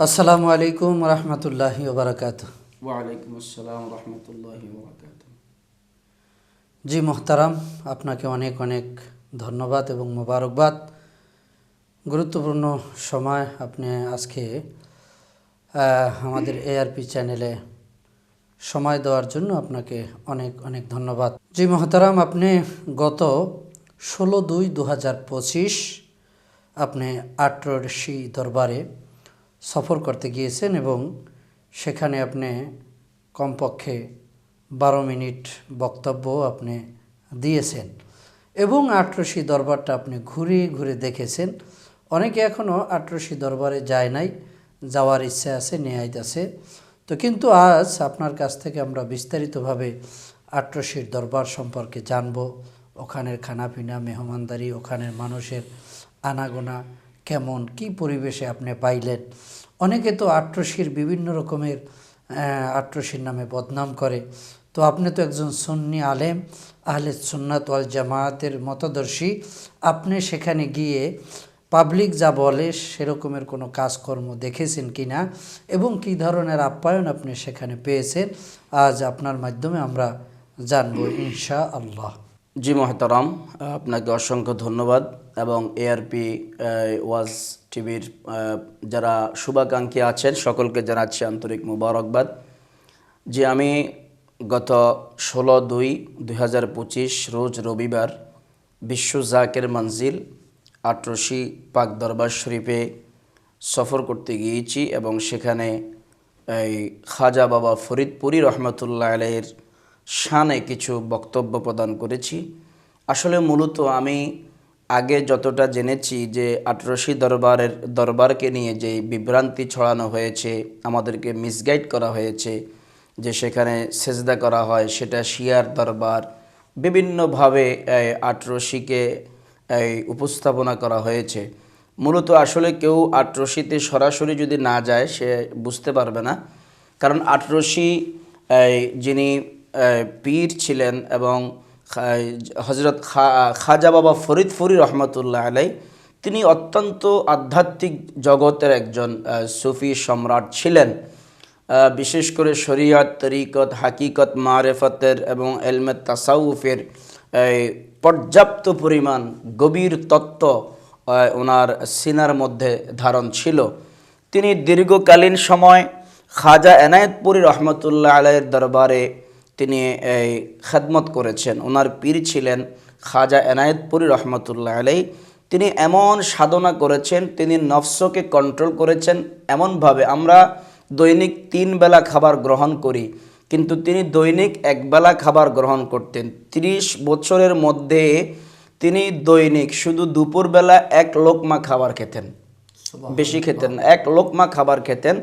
আসসালামু আলাইকুম রহমতুল্লাহি ওবরাকাত ওয়ালাইকুম আসসালাম রহমতুল্লাহ বরকাত জি মোহতারাম আপনাকে অনেক অনেক ধন্যবাদ এবং মোবারকবাদ। গুরুত্বপূর্ণ সময় আপনি আজকে আমাদের এআরপি চ্যানেলে সময় দেওয়ার জন্য আপনাকে অনেক অনেক ধন্যবাদ। জি মোহতারাম আপনি গত ষোলো দুই দু হাজার পঁচিশ আপনি আটরশি দরবারে সফর করতে গিয়েছেন এবং সেখানে আপনি কমপক্ষে বারো মিনিট বক্তব্য আপনি দিয়েছেন এবং আটরশি দরবারটা আপনি ঘুরে ঘুরে দেখেছেন। অনেকে এখনও আটরশি দরবারে যায় নাই, যাওয়ার ইচ্ছা আছে নেয়াইত আছে। তো কিন্তু আজ আপনার কাছ থেকে আমরা বিস্তারিতভাবে আটরশির দরবার সম্পর্কে জানব। ওখানের খানাপিনা, মেহমানদারি, ওখানের মানুষের আনাগোনা কেমন, কি পরিবেশে আপনি পাইলেন? অনেকে তো আট্রসির বিভিন্ন রকমের আট্রসির নামে বদনাম করে। তো আপনি তো একজন সুন্নি আলেম, আহলে সুন্নাত ওয়াল জামায়াতের মতদর্শী। আপনি সেখানে গিয়ে পাবলিক যা বলে সেরকমের কোনো কাজকর্ম দেখেছেন কি না এবং কী ধরনের আপ্যায়ন আপনি সেখানে পেয়েছেন? আজ আপনার মাধ্যমে আমরা জানব ইনশা আল্লাহ জি মহতারাম, আপনাকে অসংখ্য ধন্যবাদ এবং এআরপি ওয়াজ টিভির যারা শুভাকাঙ্ক্ষী আছেন সকলকে জানাচ্ছি আন্তরিক মুবারকবাদ। যে আমি গত ষোলো দুই দুই রোজ রবিবার বিশ্ব জাকের মঞ্জিল আটরশি পাক দরবার শরীফে সফর করতে গিয়েছি এবং সেখানে এই খাজা বাবা ফরিদপুরি রহমতুল্লাহ আলাইয়ের শানে কিছু বক্তব্য প্রদান করেছি। আসলে মূলত আমি আগে যতটা জেনেছি যে আটরশি দরবারের, দরবারকে নিয়ে যে বিভ্রান্তি ছড়ানো হয়েছে, আমাদেরকে মিসগাইড করা হয়েছে, যে সেখানে সেজদা করা হয়, সেটা শিয়ার দরবার, বিভিন্নভাবে আটরশিকে উপস্থাপনা করা হয়েছে। মূলত আসলে কেউ আটরশিতে সরাসরি যদি না যায়, সে বুঝতে পারবে না। কারণ আটরশি যিনি পীর ছিলেন এবং হজরত খাজা বাবা ফরিদফুরি রহমতুল্লাহ আলাই, তিনি অত্যন্ত আধ্যাত্মিক জগতের একজন সুফি সম্রাট ছিলেন। বিশেষ করে শরিয়ত, তরিকত, হাকিকত, মারেফতের এবং এলমেত তাসাউফের পর্যাপ্ত পরিমাণ গভীর তত্ত্ব ওনার সিনার মধ্যে ধারণ ছিল। তিনি দীর্ঘকালীন সময় খাজা এনায়েতপুরি রহমতুল্লাহ আলাইয়ের দরবারে তিনি এই খেদমত করেছেন। ওনার পীর ছিলেন খাজা এনায়েতপুরি রহমতুল্লাহ আলাই তিনি এমন সাধনা করেছেন তিনি নফসকে কন্ট্রোল করেছেন এমনভাবে। আমরা দৈনিক তিন বেলা খাবার গ্রহণ করি কিন্তু তিনি দৈনিক একবেলা খাবার গ্রহণ করতেন। ত্রিশ বছরের মধ্যে তিনি দৈনিক শুধু দুপুরবেলা এক লোকমা খাবার খেতেন। বেশি খেতেন না, এক লোকমা খাবার খেতেন।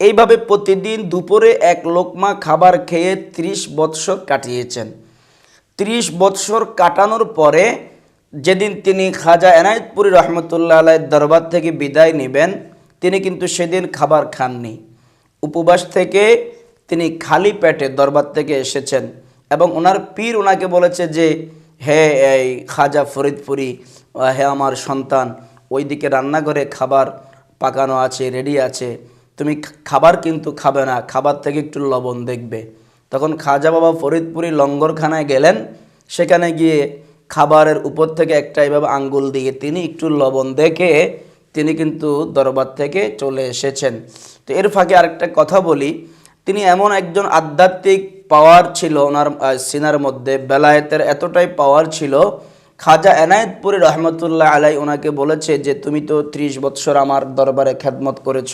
এইভাবে প্রতিদিন দুপুরে এক লোকমা খাবার খেয়ে ত্রিশ বৎসর কাটিয়েছেন। ত্রিশ বৎসর কাটানোর পরে যেদিন তিনি খাজা এনায়েতপুরি রহমতুল্লাহ আলাইয়ের দরবার থেকে বিদায় নেবেন, তিনি কিন্তু সেদিন খাবার খাননি। উপবাস থেকে তিনি খালি পেটে দরবার থেকে এসেছেন এবং ওনার পীর ওনাকে বলেছে যে, হে এই খাজা ফরিদপুরি, হে আমার সন্তান, ওইদিকে রান্নাঘরে খাবার পাকানো আছে, রেডি আছে তুমি খাবার কিন্তু খাবে না, খাবার থেকে একটু লবণ দেখবে। তখন খাজা বাবা ফরিদপুরি লঙ্গরখানায় গেলেন, সেখানে গিয়ে খাবারের উপর থেকে একটা এভাবে আঙ্গুল দিয়ে তিনি একটু লবণ দেখে তিনি কিন্তু দরবার থেকে চলে এসেছেন। তো এর ফাঁকে আরেকটা কথা বলি, তিনি এমন একজন আধ্যাত্মিক পাওয়ার ছিল ওনার সিনার মধ্যে, বেলায়েতের এতটাই পাওয়ার ছিল। খাজা এনায়েতপুরি রহমতুল্লাহ আলাই ওনাকে বলেছে যে, তুমি তো ত্রিশ বৎসর আমার দরবারে খেদমত করেছ।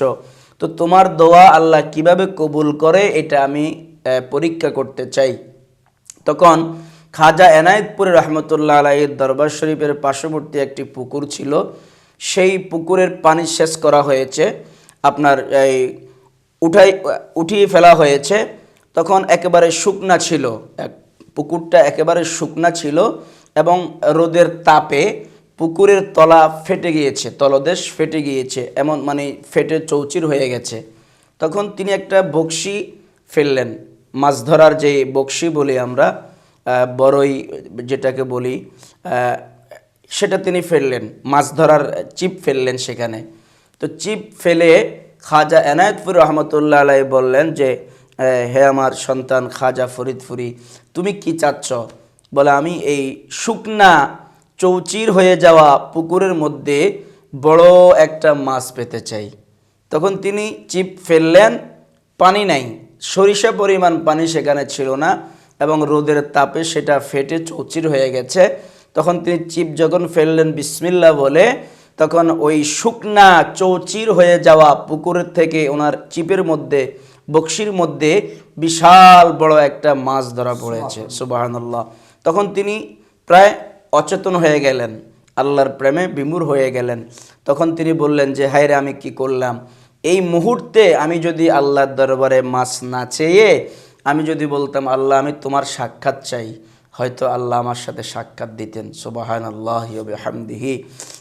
তো তোমার দোয়া আল্লাহ কীভাবে কবুল করে এটা আমি পরীক্ষা করতে চাই। তখন খাজা এনায়েতপুরি রহমতুল্লাহ আলাইয়ের দরবার শরীফের পার্শ্ববর্তী একটি পুকুর ছিল। সেই পুকুরের পানি শেষ করা হয়েছে। আপনার, এই, উঠাই, উঠিয়ে ফেলা হয়েছে। তখন একেবারে শুকনা ছিল। এক পুকুরটা একেবারে শুকনা ছিল এবং রোদের তাপে পুকুরের তলা ফেটে গিয়েছে, তলদেশ ফেটে গিয়েছে, এমন মানে ফেটে চৌচির হয়ে গেছে। তখন তিনি একটা বক্সি ফেললেন। মাছ ধরার যে বক্সি বলি আমরা বড়ই যেটাকে বলি সেটা তিনি ফেললেন। মাছ ধরার চিপ ফেললেন সেখানে। তো চিপ ফেলে খাজা এনায়েতপুর রহমতুল্লাহ আলাই বললেন যে হে আমার সন্তান খাজা ফরিদপুরি, তুমি কি চাচ্ছ? বলে, আমি এই শুকনা চৌচির হয়ে যাওয়া পুকুরের মধ্যে বড় একটা মাছ পেতে চাই। তখন তিনি চিপ ফেললেন পানি নাই সরিষা পরিমাণ পানি সেখানে ছিল না এবং রোদের তাপে সেটা ফেটে চৌচির হয়ে গেছে। তখন তিনি চিপ যখন ফেললেন বিসমিল্লা বলে তখন ওই শুকনা চৌচির হয়ে যাওয়া পুকুরের থেকে ওনার চিপের মধ্যে বক্সির মধ্যে বিশাল বড় একটা মাছ ধরা পড়েছে। সুবাহান্লাহ তখন তিনি প্রায় অচেতন হয়ে গেলেন, আল্লাহর প্রেমে বিমূর হয়ে গেলেন। তখন তিনি বললেন যে, হায় রে, আমি কি করলাম? এই মুহূর্তে আমি যদি আল্লাহর দরবারে মাছ না চেয়ে, আমি যদি বলতাম, আল্লাহ, আমি তোমার সাক্ষাৎ চাই। হয়তো আল্লাহ আমার সাথে সাক্ষাৎ দিতেন। সুবাহান আল্লাহ হামদিহি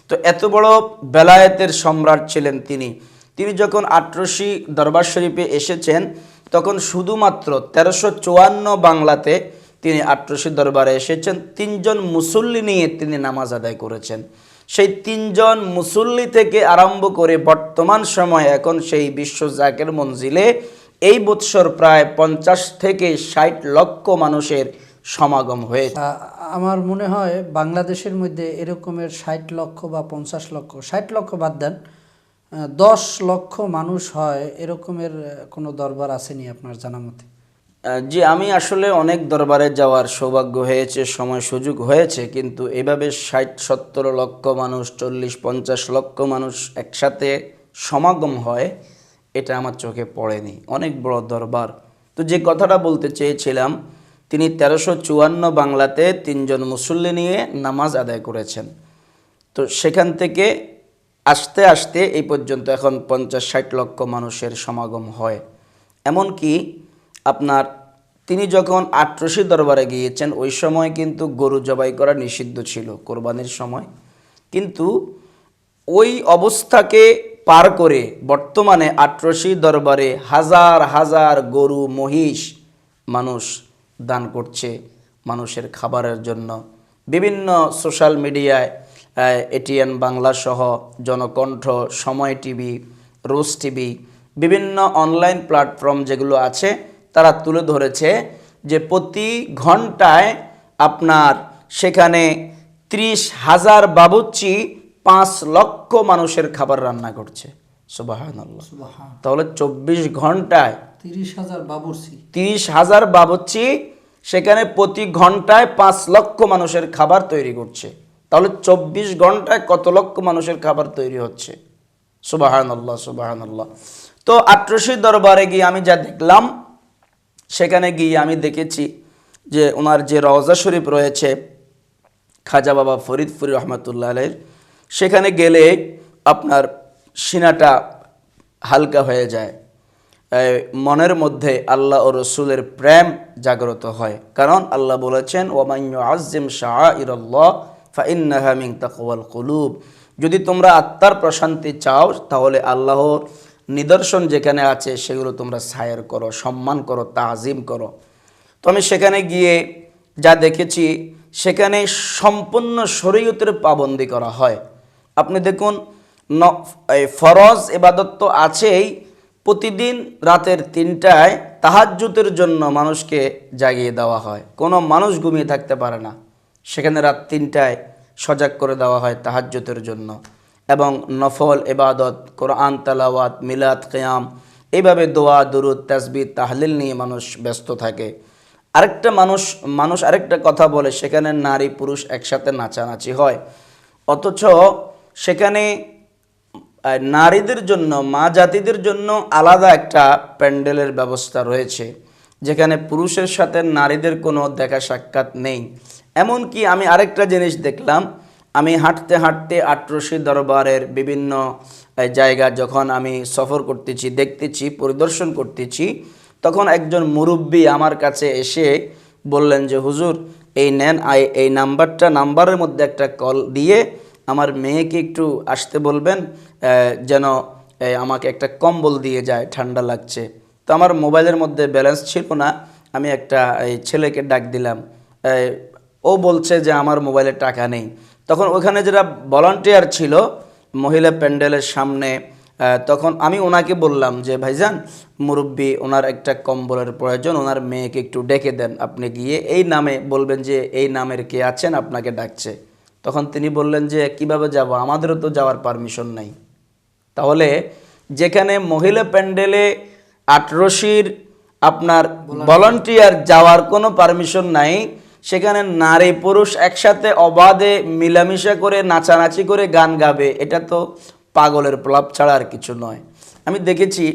তো এত বড় বেলায়েতের সম্রাট ছিলেন তিনি। তিনি যখন আটরশি দরবার শরীফে এসেছেন, তখন শুধুমাত্র তেরোশো চুয়ান্ন বাংলাতে তিনি আটরশি দরবারে এসেছেন। তিনজন মুসল্লি নিয়ে তিনি নামাজ আদায় করেছেন। সেই তিনজন মুসল্লি থেকে আরম্ভ করে বর্তমান সময়ে এখন সেই বিশ্ব জাকের মঞ্জিলে এই বৎসর প্রায় পঞ্চাশ থেকে ষাট লক্ষ মানুষের সমাগম হয়ে আমার মনে হয় বাংলাদেশের মধ্যে এরকমের ষাট লক্ষ বা পঞ্চাশ লক্ষ, ষাট লক্ষ বাদ দেন দশ লক্ষ মানুষ হয় এরকমের কোনো দরবার আসেনি আপনার জানা মতে? জি, আমি আসলে অনেক দরবারে যাওয়ার সৌভাগ্য হয়েছে, সময় সুযোগ হয়েছে, কিন্তু এভাবে ষাট, সত্তর লক্ষ মানুষ, চল্লিশ, পঞ্চাশ লক্ষ মানুষ একসাথে সমাগম হয়, এটা আমার চোখে পড়েনি। অনেক বড় দরবার। তো যে কথাটা বলতে চেয়েছিলাম, তিনি তেরোশো চুয়ান্ন বাংলাতে তিনজন মুসল্লি নিয়ে নামাজ আদায় করেছেন। তো সেখান থেকে আস্তে আস্তে এই পর্যন্ত এখন পঞ্চাশ, ষাট লক্ষ মানুষের সমাগম হয়। এমনকি আপনার, তিনি যখন আটরশি দরবারে গিয়েছেন, ওই সময় কিন্তু গরু জবাই করা নিষিদ্ধ ছিল, কোরবানির সময়। কিন্তু ওই অবস্থাকে পার করে বর্তমানে আটরশি দরবারে হাজার হাজার গরু, মহিষ মানুষ দান করছে মানুষের খাবারের জন্য। বিভিন্ন সোশ্যাল মিডিয়ায় এটিএন বাংলা সহ Janakantha, Somoy TV, Rose TV, বিভিন্ন অনলাইন প্ল্যাটফর্ম যেগুলো আছে তারা তুলে ধরেছে যে প্রতি ঘন্টায় আপনার সেখানে ত্রিশ হাজার বাবুচ্চি পাঁচ লক্ষ মানুষের খাবার রান্না করছে। তাহলে চব্বিশ ঘন্টায় তিরিশ হাজার বাবুরসি তিরিশ হাজার বাবুচ্চি সেখানে প্রতি ঘন্টায় পাঁচ লক্ষ মানুষের খাবার তৈরি করছে। তাহলে চব্বিশ ঘন্টায় কত লক্ষ মানুষের খাবার তৈরি হচ্ছে? সুবাহান আল্লাহ সুবাহান আল্লাহ তো আট্রসি দরবারে গিয়ে আমি যা দেখলাম সেখানে গিয়ে আমি দেখেছি যে ওনার যে রওজা শরীফ রয়েছে, খাজা বাবা ফরিদপুরি রহমতুল্লাহ আলের সেখানে গেলে আপনার সিনাটা হালকা হয়ে যায়। মনের মধ্যে আল্লাহ ও রসুলের প্রেম জাগ্রত হয়। কারণ আল্লাহ বলেছেন ওমাইয় আজিম শাহ ইরল্লাহ ফাইন্নাহা মিন তাকওয়াল কুলুব। যদি তোমরা আত্মার প্রশান্তি চাও, তাহলে আল্লাহর নিদর্শন যেখানে আছে, সেগুলো তোমরা সায়ের করো, সম্মান করো, তাজিম করো। তো আমি সেখানে গিয়ে যা দেখেছি, সেখানে সম্পূর্ণ শরীয়তের পাবন্দি করা হয়। আপনি দেখুন ফরজ এবাদত তো আছেই, প্রতিদিন রাতের তিনটায় তাহাজ্জুতের জন্য মানুষকে জাগিয়ে দেওয়া হয়। কোনো মানুষ ঘুমিয়ে থাকতে পারে না। সেখানে রাত তিনটায় সজাগ করে দেওয়া হয় তাহাজ্জুতের জন্য। এবং নফল এবাদত কোরআন, তালাওয়াত, মিলাদ, কেয়াম, এইভাবে দোয়া, দুরুদ তাসবি তাহলিল নিয়ে মানুষ ব্যস্ত থাকে। আরেকটা মানুষ মানুষ আরেকটা কথা বলে, সেখানে নারী, পুরুষ একসাথে নাচানাচি হয়। অথচ সেখানে নারীদের জন্য, মা জাতিদের জন্য আলাদা একটা প্যান্ডেলের ব্যবস্থা রয়েছে, যেখানে পুরুষের সাথে নারীদের কোনো দেখা সাক্ষাৎ নেই। এমনকি আমি আরেকটা জিনিস দেখলাম আমি হাঁটতে হাঁটতে আটরশি দরবারের বিভিন্ন জায়গা যখন আমি সফর করতেছি, দেখতেছি, পরিদর্শন করতেছি, তখন একজন মুরব্বী আমার কাছে এসে বললেন যে, হুজুর, এই নেন, আই, এই নাম্বারটা, নাম্বারের মধ্যে একটা কল দিয়ে আমার মেয়েকে একটু আসতে বলবেন যেন আমাকে একটা কম্বল দিয়ে যায়, ঠান্ডা লাগছে। তো আমার মোবাইলের মধ্যে ব্যালেন্স ছিল না, আমি একটা এই ছেলেকে ডাক দিলাম। ও বলছে যে, আমার মোবাইলে টাকা নেই। তখন ওখানে যারা ভলান্টিয়ার ছিল মহিলা প্যান্ডেলের সামনে তখন আমি ওনাকে বললাম যে ভাইজান মুরব্বী ওনার একটা কম্বলের প্রয়োজন ওনার মেয়েকে একটু ডেকে দেন। আপনি গিয়ে এই নামে বলবেন যে এই নামের কে আছেন আপনাকে ডাকছে। তখন তিনি বললেন যে কীভাবে যাব? আমাদেরও তো যাওয়ার পারমিশন নাই। তাহলে যেখানে মহিলা প্যান্ডেলে আটরশির আপনার ভলান্টিয়ার যাওয়ার কোনো পারমিশন নাই সেখানে নারী পুরুষ একসাথে অবাধে মিলামিশা করে, নাচানাচি করে গান গাবে। এটা তো পাগলের প্রলাপ ছাড়া আর কিছু নয়। আমি দেখেছি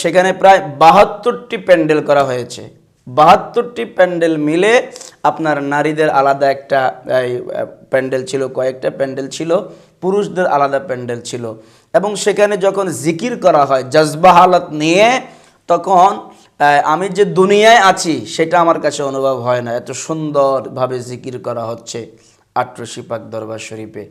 সেখানে প্রায় বাহাত্তরটি প্যান্ডেল করা হয়েছে। বাহাত্তরটি প্যান্ডেল মিলে আপনার নারীদের আলাদা একটা প্যান্ডেল ছিল, কয়েকটা প্যান্ডেল ছিল, পুরুষদের আলাদা প্যান্ডেল ছিল। এবং সেখানে যখন জিকির করা হয় জজবা হালত নিয়ে, তখন আমি যে দুনিয়ায় আছি, সেটা আমার কাছে অনুভব হয় না। এত সুন্দরভাবে জিকির করা হচ্ছে আট্রশি পাক দরবার শরীফে।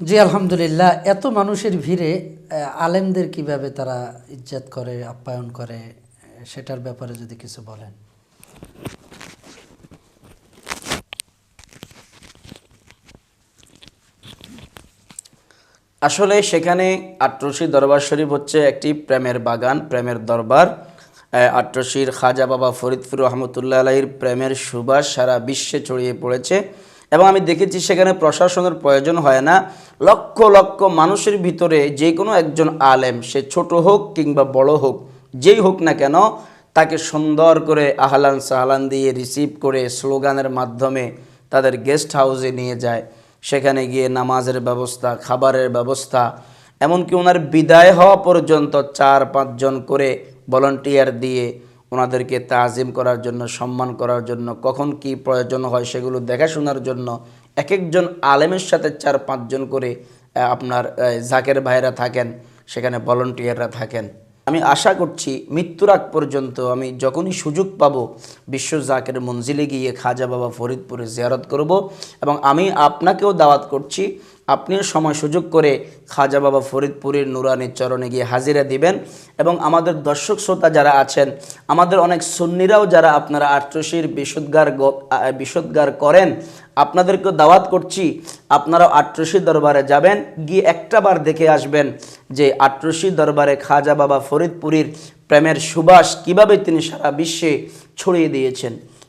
জি, আলহামদুলিল্লাহ। এত মানুষের ভিড়ে আলেমদের কীভাবে তারা ইজ্জাত করে, আপ্যায়ন করে, সেটার ব্যাপারে যদি কিছু বলেন। আসলে সেখানে আট্রসি দরবার শরীফ হচ্ছে একটি প্রেমের বাগান প্রেমের দরবার। আহ, আট্রসির খাজা বাবা ফরিদপুর রহমতুল্লাহ আলাহির প্রেমের সুবাস সারা বিশ্বে ছড়িয়ে পড়েছে। এবং আমি দেখেছি সেখানে প্রশাসনের প্রয়োজন হয় না। লক্ষ লক্ষ মানুষের ভিতরে যে কোনো একজন আলেম সে ছোট হোক কিংবা বড় হোক যেই হোক না কেন তাকে সুন্দর করে আহলান সাহলান দিয়ে রিসিভ করে স্লোগানের মাধ্যমে তাদের গেস্ট হাউসে নিয়ে যায়। সেখানে গিয়ে নামাজের ব্যবস্থা, খাবারের ব্যবস্থা, এমনকি ওনার বিদায় হওয়া পর্যন্ত চার, পাঁচজন করে ভলন্টিয়ার দিয়ে ওনাদেরকে তাজিম করার জন্য, সম্মান করার জন্য, কখন কি প্রয়োজন হয় সেগুলো দেখাশোনার জন্য এক একজন আলেমের সাথে চার, পাঁচজন করে আপনার জাকের ভাইরা থাকেন, সেখানে ভলন্টিয়াররা থাকেন। আমি আশা করছি মৃত্যুর আগ পর্যন্ত আমি যখনই সুযোগ পাব বিশ্ব জাকের মঞ্জিলে গিয়ে খাজা বাবা ফরিদপুরে জিয়ারত করব এবং আমি আপনাকেও দাওয়াত করছি আপনিও সময় সুযোগ করে খাজা বাবা ফরিদপুরের নুরানির চরণে গিয়ে হাজিরা দিবেন এবং আমাদের দর্শক শ্রোতা যারা আছেন, আমাদের অনেক সুন্নিরাও যারা আপনারা আট্রসির বিশুদ্গার বিশুদ্গার করেন আপনাদেরকে দাওয়াত করছি, আপনারাও আট্রসি দরবারে যাবেন, গিয়ে একটা বার দেখে আসবেন যে আট্রসি দরবারে খাজা বাবা ফরিদপুরীর প্রেমের সুবাস কীভাবে তিনি সারা বিশ্বে ছড়িয়ে দিয়েছেন।